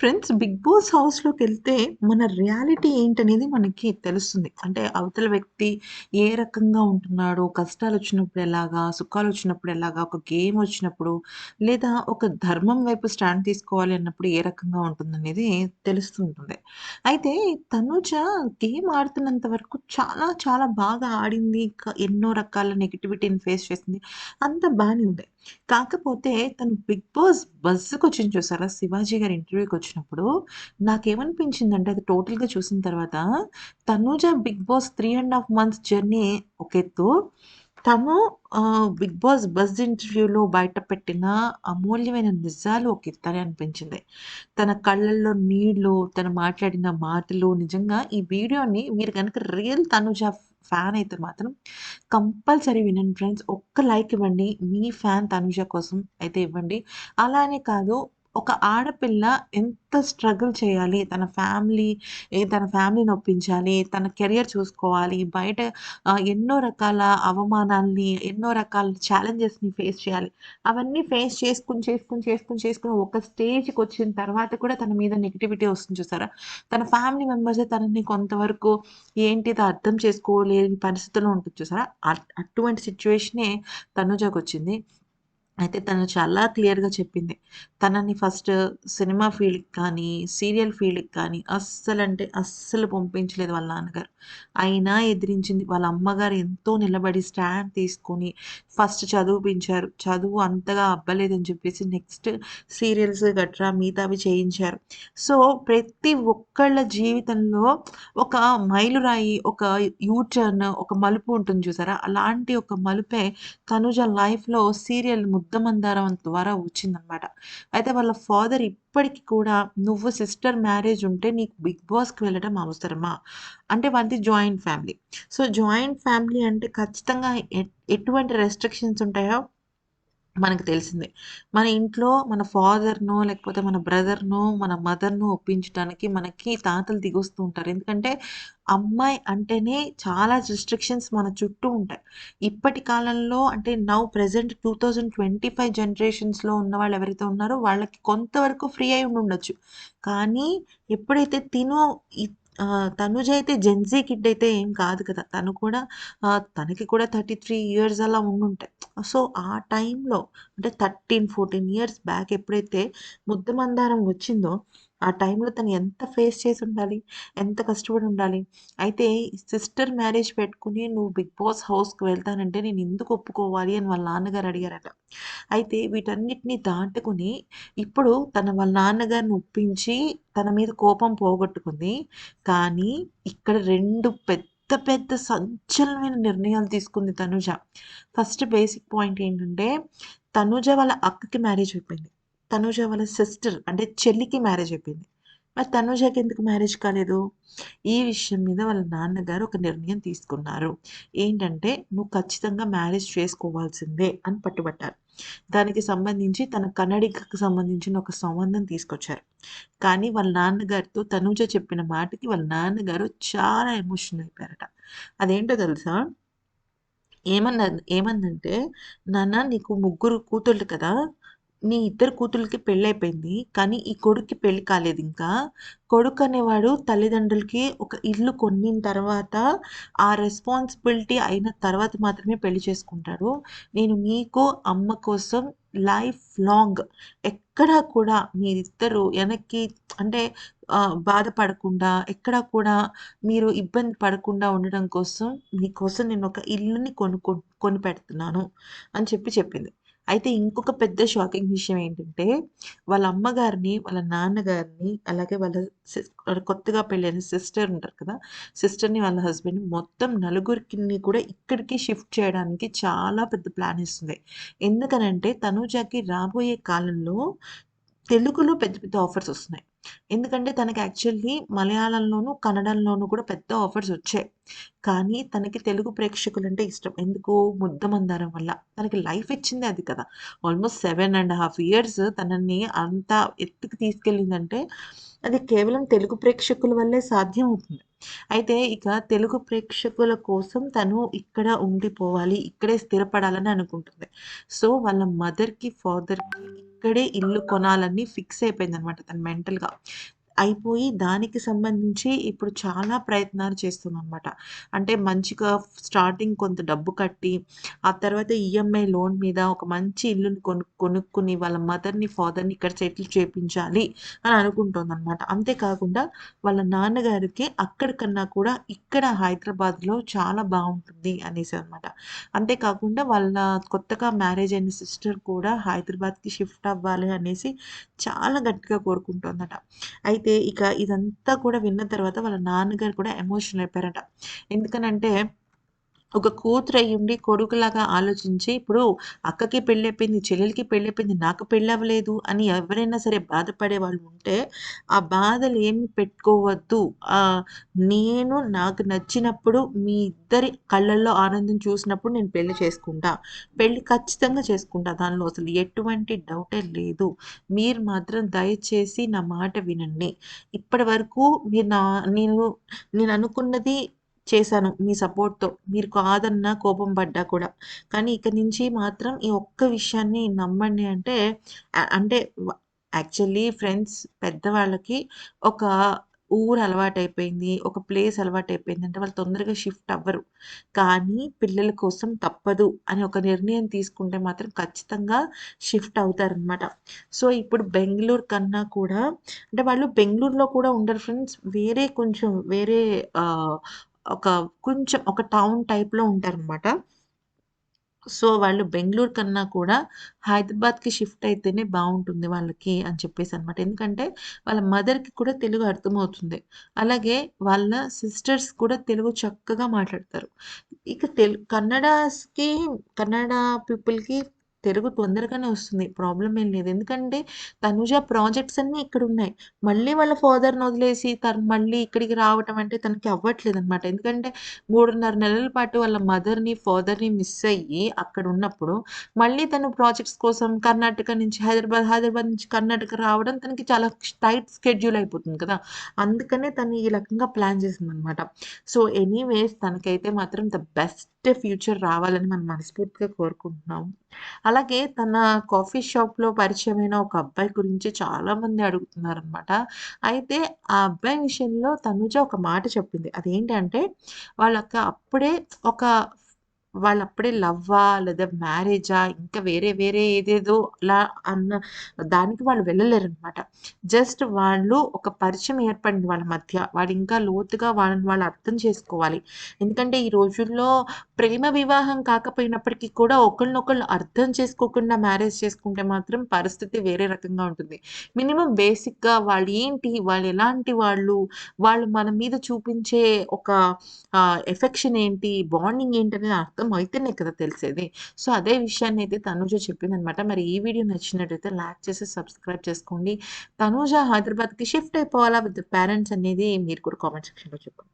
Friends 'big boss' హౌస్‌లోకి వెళ్తే మన రియాలిటీ ఏంటనేది మనకి తెలుస్తుంది. అంటే అవతల వ్యక్తి ఏ రకంగా ఉంటున్నాడో, కష్టాలొచ్చినప్పుడు ఎలాగా, సుఖాలు వచ్చినప్పుడు ఎలాగా, ఒక గేమ్ వచ్చినప్పుడు లేదా ఒక ధర్మం వైపు స్టాండ్ తీసుకోవాలి అన్నప్పుడు ఏ రకంగా ఉంటుందనేది తెలుస్తూ ఉంటుంది. అయితే తనుజ గేమ్ ఆడుతున్నంత వరకు చాలా చాలా బాగా ఆడింది. ఎన్నో రకాల నెగిటివిటీని ఫేస్ చేసింది. అంత బాగానే ఉంది. కాకపోతే తను 'బిగ్ బాస్' బజ్జ్‌కొచ్చింది చూసారా? శివాజీ గారి ఇంటర్వ్యూకి వచ్చినప్పుడు నాకేమనిపించిందంటే అది టోటల్‌గా చూసిన తర్వాత Tanuja 'Bigg Boss' three and half months journey ఒక ఎత్తు. తను 'బిగ్ బాస్' బస్ ఇంటర్వ్యూలో బయట పెట్టిన అమూల్యమైన నిజాలు ఒక ఎత్తని అనిపించింది. తన కళ్ళల్లో నీళ్ళు, తను మాట్లాడిన మాటలు నిజంగా ఈ వీడియోని మీరు కనుక రియల్ తనూజ ఫ్యాన్ అయితే మాత్రం కంపల్సరీ వినండి ఫ్రెండ్స్. ఒక్క లైక్ ఇవ్వండి. మీ ఫ్యాన్ తనుజ కోసం అయితే ఇవ్వండి. అలానే కాదు ఒక ఆడపిల్ల ఎంత స్ట్రగుల్ చేయాలి. తన ఫ్యామిలీ తన ఫ్యామిలీని ఒప్పించాలి. తన కెరియర్ చూసుకోవాలి. బయట ఎన్నో రకాల అవమానాల్ని, ఎన్నో రకాల ఛాలెంజెస్‌ని ఫేస్ చేయాలి. అవన్నీ ఫేస్ చేసుకొని, చేసుకొని, చేసుకొని, చేసుకుని ఒక స్టేజ్కి వచ్చిన తర్వాత కూడా తన మీద నెగిటివిటీ వస్తుంది చూసారా? తన ఫ్యామిలీ మెంబర్సే తనని కొంతవరకు ఏంటి అర్థం చేసుకోలేని పరిస్థితిలో ఉంటుంది చూసారా? అట్ అటువంటి సిట్యుయేషనే వచ్చింది అయితే తను చాలా క్లియర్‌గా చెప్పింది. తనని ఫస్ట్ సినిమా ఫీల్డ్‌కి కానీ, సీరియల్ ఫీల్డ్‌కి కానీ అస్సలంటే అస్సలు పంపించలేదు వాళ్ళ నాన్నగారు. అయినా ఎదిరించింది. వాళ్ళ అమ్మగారు ఎంతో నిలబడి స్టాండ్ తీసుకొని ఫస్ట్ చదువుపించారు చదువు అంతగా అబ్బలేదని చెప్పేసి నెక్స్ట్ సీరియల్స్ గట్రా మిగతావి చేయించారు. సో, ప్రతి ఒక్కళ్ళ జీవితంలో ఒక మైలురాయి, ఒక యూటర్న్ ఒక మలుపు ఉంటుంది చూసారా? అలాంటి ఒక మలుపే తనుజ లైఫ్‌లో సీరియల్ 'ముద్దమందారం' ద్వారా వచ్చిందనమాట. అయితే వాళ్ళ ఫాదర్ ఇప్పటికి కూడా "నువ్వు సిస్టర్ మ్యారేజ్ ఉంటే నీకు 'బిగ్ బాస్'కి వెళ్ళడం అవసరమా?" అంటే వాళ్ళది joint family. So, joint family అంటే ఖచ్చితంగా ఎ ఎటువంటి రెస్ట్రిక్షన్స్ ఉంటాయో మనకు తెలిసిందే. మన ఇంట్లో మన ఫాదర్‌నో, లేకపోతే మన బ్రదర్‌నో, మన మదర్‌నో ఒప్పించడానికి మనకి తాతలు దిగొస్తూ ఉంటారు. ఎందుకంటే అమ్మాయి అంటేనే చాలా రిస్ట్రిక్షన్స్ మన చుట్టూ ఉంటాయి. ఇప్పటి కాలంలో అంటే now present two thousand twenty five జనరేషన్స్‌లో ఉన్న వాళ్ళు ఎవరైతే ఉన్నారో వాళ్ళకి కొంతవరకు ఫ్రీ అయి ఉండొచ్చు కానీ ఎప్పుడైతే తిను తనుజ అయితే జెన్‌జీ కిడ్ అయితే ఏం కాదు కదా! తను కూడా తనకి కూడా 33 ఇయర్స్ అలా ఉండుంటాయి. సో, ఆ టైంలో అంటే 13, 14 ఇయర్స్ బ్యాక్ ఎప్పుడైతే 'ముద్దమందారం' వచ్చిందో ఆ టైంలో తను ఎంత ఫేస్ చేసి ఉండాలి? ఎంత కష్టపడి ఉండాలి? అయితే సిస్టర్ మ్యారేజ్ పెట్టుకుని "నువ్వు 'బిగ్ బాస్' హౌస్‌కి వెళ్తానంటే నేను ఎందుకు ఒప్పుకోవాలి?" అని వాళ్ళ నాన్నగారు అడిగారట. అయితే వీటన్నిటిని దాటుకుని ఇప్పుడు తన వాళ్ళ నాన్నగారిని ఒప్పించి తన మీద కోపం పోగొట్టుకుంది. కానీ ఇక్కడ రెండు పెద్ద పెద్ద సంచలనమైన నిర్ణయాలు తీసుకుంది తనుజ ఫస్ట్ బేసిక్ పాయింట్ ఏంటంటే తనుజ వాళ్ళ అక్కకి మ్యారేజ్ అయిపోయింది. తనూజ వాళ్ళ సిస్టర్ అంటే చెల్లికి మ్యారేజ్ అయిపోయింది. మరి తనూజకి ఎందుకు మ్యారేజ్ కాలేదు? ఈ విషయం మీద వాళ్ళ నాన్నగారు ఒక నిర్ణయం తీసుకున్నారు. ఏంటంటే "నువ్వు ఖచ్చితంగా మ్యారేజ్ చేసుకోవాల్సిందే" అని పట్టుబట్టారు. దానికి సంబంధించి తన కన్నడికకు సంబంధించిన ఒక సంబంధం తీసుకొచ్చారు. కానీ వాళ్ళ నాన్నగారితో తనూజ చెప్పిన మాటకి వాళ్ళ నాన్నగారు చాలా ఎమోషనల్ అయిపోయారట. అదేంటో తెలుసా? ఏమన్నా ఏమందంటే "నాన్న నీకు ముగ్గురు కూతుళ్ళు కదా! నీ ఇద్దరు కూతుళ్ళకి పెళ్ళైపోయింది కానీ ఈ కొడుక్కి పెళ్ళి కొడుకు అనేవాడు తల్లిదండ్రులకి ఒక ఇల్లు కొన్నిన తర్వాత ఆ రెస్పాన్సిబిలిటీ అయిన తర్వాత మాత్రమే పెళ్ళి చేసుకుంటాడు. నేను నీకు, అమ్మ కోసం లైఫ్ లాంగ్ ఎక్కడా కూడా మీరిద్దరూ వెనక్కి అంటే బాధపడకుండా ఎక్కడా కూడా మీరు ఇబ్బంది పడకుండా ఉండడం కోసం మీకోసం నేను ఒక ఇల్లుని కొనుక్కొ కొనిపెడుతున్నాను" అని చెప్పి చెప్పింది. అయితే ఇంకొక పెద్ద షాకింగ్ విషయం ఏంటంటే వాళ్ళ అమ్మగారిని, వాళ్ళ నాన్నగారిని అలాగే వాళ్ళ సిస్ కొత్తగా పెళ్ళైన సిస్టర్ ఉంటారు కదా! సిస్టర్‌ని వాళ్ళ హస్బెండ్ మొత్తం నలుగురికిని కూడా ఇక్కడికి షిఫ్ట్ చేయడానికి చాలా పెద్ద ప్లాన్ ఇస్తుంది ఎందుకనంటే తనుజాకి రాబోయే కాలంలో తెలుగులో పెద్ద పెద్ద ఆఫర్స్ వస్తున్నాయి. ఎందుకంటే తనకి యాక్చువల్లీ మలయాళంలోను, కన్నడంలోను కూడా పెద్ద ఆఫర్స్ వచ్చాయి. కానీ తనకి తెలుగు ప్రేక్షకులంటే ఇష్టం. ఎందుకు? 'ముద్దమందారం' వల్ల. తనకి లైఫ్ ఇచ్చింది అది కదా! ఆల్మోస్ట్ 7 ½ ఇయర్స్ తనని అంత ఎత్తుకు తీసుకెళ్ళిందంటే అది కేవలం తెలుగు ప్రేక్షకుల వల్లే సాధ్యం అవుతుంది. అయితే ఇక తెలుగు ప్రేక్షకుల కోసం తను ఇక్కడ ఉండిపోవాలి. ఇక్కడే స్థిరపడాలని అనుకుంటుంది. సో, వాళ్ళ మదర్‌కి, ఫాదర్‌కి ఇక్కడే ఇల్లు కొనాలని ఫిక్స్ అయిపోయిందనమాట తను మెంటల్‌గా. అయిపోయి దానికి సంబంధించి ఇప్పుడు చాలా ప్రయత్నాలు చేస్తుందనమాట. అంటే మంచిగా స్టార్టింగ్ కొంత డబ్బు కట్టి, ఆ తర్వాత ఈఎంఐ లోన్ మీద ఒక మంచి ఇల్లుని కొను కొనుక్కుని వాళ్ళ మదర్‌ని, ఫాదర్‌ని ఇక్కడ సెటిల్ చేపించాలి అని అనుకుంటుంది అనమాట అంతేకాకుండా వాళ్ళ నాన్నగారికి అక్కడికన్నా కూడా ఇక్కడ హైదరాబాద్‌లో చాలా బాగుంటుంది అనేసి అనమాట. అంతేకాకుండా వాళ్ళ కొత్తగా మ్యారేజ్ అయిన సిస్టర్ కూడా హైదరాబాద్‌కి షిఫ్ట్ అవ్వాలి అనేసి చాలా గట్టిగా కోరుకుంటుందట. అయితే అయితే ఇక ఇదంతా కూడా విన్న తర్వాత వాళ్ళ నాన్నగారు కూడా ఎమోషనల్ అయిపోయారట. ఎందుకనంటే ఒక కూతురు అయ్యుండి కొడుకులాగా ఆలోచించి ఇప్పుడు అక్కకి పెళ్ళైపోయింది చెల్లెలకి పెళ్ళైపోయింది నాకు పెళ్ళవ్వలేదు అని ఎవరైనా సరే బాధపడే వాళ్ళు ఉంటే, ఆ బాధలు ఏమి పెట్టుకోవద్దు. నేను నాకు నచ్చినప్పుడు మీ ఇద్దరి కళ్ళల్లో ఆనందం చూసినప్పుడు నేను పెళ్ళి చేసుకుంటా. పెళ్ళి ఖచ్చితంగా చేసుకుంటా. దానిలో అసలు ఎటువంటి డౌటే లేదు. మీరు మాత్రం దయచేసి నా మాట వినండి. ఇప్పటి వరకు మీరు నా నేను నేను అనుకున్నది చేశాను మీ సపోర్ట్‌తో. మీరు కాదన్నా, కోపం పడ్డా కూడా. కానీ ఇక నుంచి మాత్రం ఈ ఒక్క విషయాన్ని నమ్మండి అంటే అంటే యాక్చువల్లీ ఫ్రెండ్స్ పెద్దవాళ్ళకి ఒక ఊరు అలవాటైపోయింది. ఒక ప్లేస్ అలవాటైపోయిందంటే వాళ్ళు తొందరగా షిఫ్ట్ అవ్వరు. కానీ పిల్లల కోసం తప్పదు అని ఒక నిర్ణయం తీసుకుంటే మాత్రం ఖచ్చితంగా షిఫ్ట్ అవుతారనమాట. సో, ఇప్పుడు బెంగుళూరు కన్నా కూడా అంటే వాళ్ళు బెంగళూరులో కూడా ఉండరు ఫ్రెండ్స్. వేరే కొంచెం వేరే ఒక కొంచెం ఒక టౌన్ టైప్‌లో ఉంటారనమాట. సో, వాళ్ళు బెంగళూరు కన్నా కూడా హైదరాబాద్‌కి షిఫ్ట్ అయితేనే బాగుంటుంది వాళ్ళకి అని చెప్పేసి అనమాట ఎందుకంటే వాళ్ళ మదర్‌కి కూడా తెలుగు అర్థమవుతుంది. అలాగే వాళ్ళ సిస్టర్స్ కూడా తెలుగు చక్కగా మాట్లాడతారు. ఇక తెలు కన్నడస్కి కన్నడ పీపుల్‌కి తెలుగు తొందరగానే వస్తుంది. ప్రాబ్లమ్ ఏం లేదు. ఎందుకంటే తనుజ ప్రాజెక్ట్స్ అన్నీ ఇక్కడ ఉన్నాయి మళ్ళీ వాళ్ళ ఫాదర్‌ని వదిలేసి తను మళ్ళీ ఇక్కడికి రావటం అంటే తనకి అవ్వట్లేదనమాట. ఎందుకంటే 3.5 నెలల పాటు వాళ్ళ మదర్‌ని, ఫాదర్‌ని మిస్ అయ్యి అక్కడ ఉన్నప్పుడు మళ్ళీ తను ప్రాజెక్ట్స్ కోసం కర్ణాటక నుంచి హైదరాబాద్, హైదరాబాద్ నుంచి కర్ణాటక రావడం తనకి చాలా టైట్ స్కెడ్యూల్ అయిపోతుంది కదా! అందుకనే తను ఈ రకంగా ప్లాన్ చేసిందనమాట. సో, ఎనీవేస్ తనకైతే మాత్రం ద బెస్ట్ ఫ్యూచర్ రావాలని మనం మనస్ఫూర్తిగా కోరుకుంటున్నాం. అలాగే తన కాఫీ షాప్‌లో పరిచయమైన ఒక అబ్బాయి గురించి చాలామంది అడుగుతున్నారనమాట. అయితే ఆ అబ్బాయి విషయంలో తనుజ ఒక మాట చెప్పింది. అదేంటంటే వాళ్ళకి అప్పుడే ఒక వాళ్ళు అప్పుడే లవ్వా? లేదా మ్యారేజా? ఇంకా వేరే వేరే ఏదేదో అలా అన్న దానికి వాళ్ళు వెళ్ళలేరు అనమాట జస్ట్ వాళ్ళు ఒక పరిచయం ఏర్పడింది వాళ్ళ మధ్య. వాళ్ళు ఇంకా లోతుగా వాళ్ళని వాళ్ళు అర్థం చేసుకోవాలి. ఎందుకంటే ఈ రోజుల్లో ప్రేమ వివాహం కాకపోయినప్పటికీ కూడా ఒకళ్ళనొకళ్ళు అర్థం చేసుకోకుండా మ్యారేజ్ చేసుకుంటే మాత్రం పరిస్థితి వేరే రకంగా ఉంటుంది. మినిమం బేసిక్‌గా వాళ్ళు ఏంటి వాళ్ళు? ఎలాంటి వాళ్ళు వాళ్ళు మన మీద చూపించే ఒక ఎఫెక్షన్ ఏంటి? బాండింగ్ ఏంటనేది అర్థం అయితేనే కదా తెలిసేది. సో, అదే విషయాన్ని అయితే తనుజ చెప్పిందనమాట. మరి ఈ వీడియో నచ్చినట్టయితే లైక్ చేసి సబ్స్క్రైబ్ చేసుకోండి. తనూజ హైదరాబాద్‌కి షిఫ్ట్ అయిపోవాలా విత్ పేరెంట్స్ అనేది మీరు కూడా కామెంట్ సెక్షన్‌లో చెప్పండి.